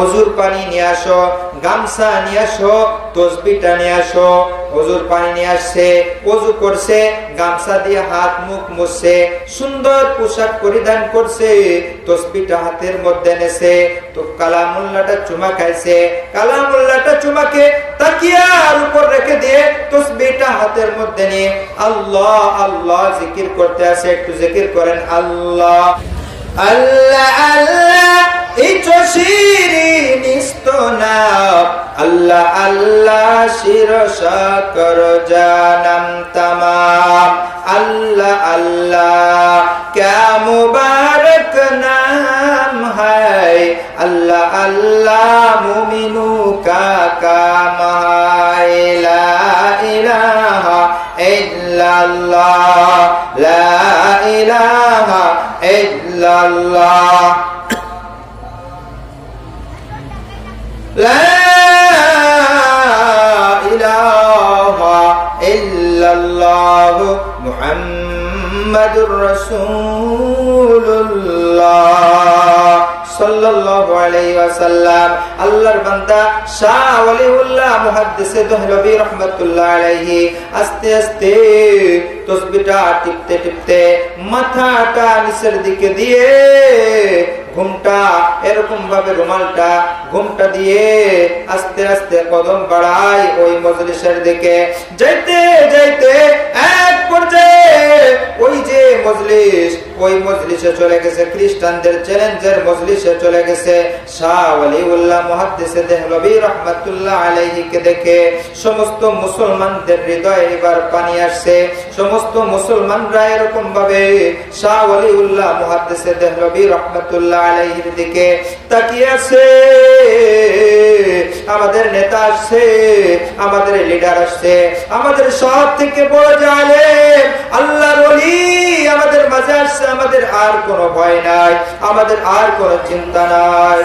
অজুর পানি নিয়ে আসো, গামছা নিয়ে আসো তসবিটা নিয়ে আসো। অজুর পানি নিয়ে আসছে, অজু করছে, গামছা দিয়ে হাত মুখ মুছছে, সুন্দর পোশাক পরিধান করছে তসবিটা হাতের মধ্যে নেছে। তো কালামুল্লাটা চুমা খাইছে কালামুল্লাটা চুমাকে তাকিয়ার উপর রেখে দিয়ে তসবিটা হাতের মধ্যে নিয়ে আল্লাহ আল্লাহ জিকির করতে আসে, একটু জিকির করেন, আল্লাহ আল্লাহ আল্লাহ, এই না আল্লাহ আল্লাহ শির কর জানাম তামাম। আল্লাহ আল্লাহ ক্যা মুবারক নাম হায়। আল্লাহ আল্লাহ, মুমিনু কা কাম হায়। লা ইলাহা ইল্লাল্লাহ। লা ইলাহা ইল্লাল্লাহ। محمد رسول الله সাল্লাল্লাহু আলাইহি ওয়াসাল্লাম আল্লাহর বান্দা শাহ ওয়ালিউল্লাহ মুহাদ্দিসে দহলবি রাহমাতুল্লাহ আলাইহি আস্তে আস্তে তসবিহটা টিপতে টিপতে মাথাটা নিচের দিকে দিয়ে ঘুমটা এরকম ভাবে রুমালটা ঘুমটা দিয়ে আস্তে আস্তে কদম বাড়ায় ওই মজলিসের দিকে যাইতে যাইতে এক পর্যায়ে ওই যে মজলিস, ওই মজলিসে চলে গেছে খ্রিস্টানদের চ্যালেঞ্জের মজলিসে চলে গেছে। শাহ ওয়ালিউল্লাহ মুহাদ্দিসে দেহলবি রাহমাতুল্লাহ দেখে সমস্ত মুসলমানদের হৃদয়ে এবার পানি আসছে। সমস্ত মুসলমানরা এরকম ভাবে শাহ ওয়ালিউল্লাহ মুহাদ্দিসে দেহলবি রাহমাতুল্লাহ দিকে তাকিয়ে আছে। আমাদের নেতা আসছে, আমাদের লিডার আসছে, আমাদের সব থেকে বড় জালেম ভয় নাই আমাদের আর কোনো চিন্তা নাই।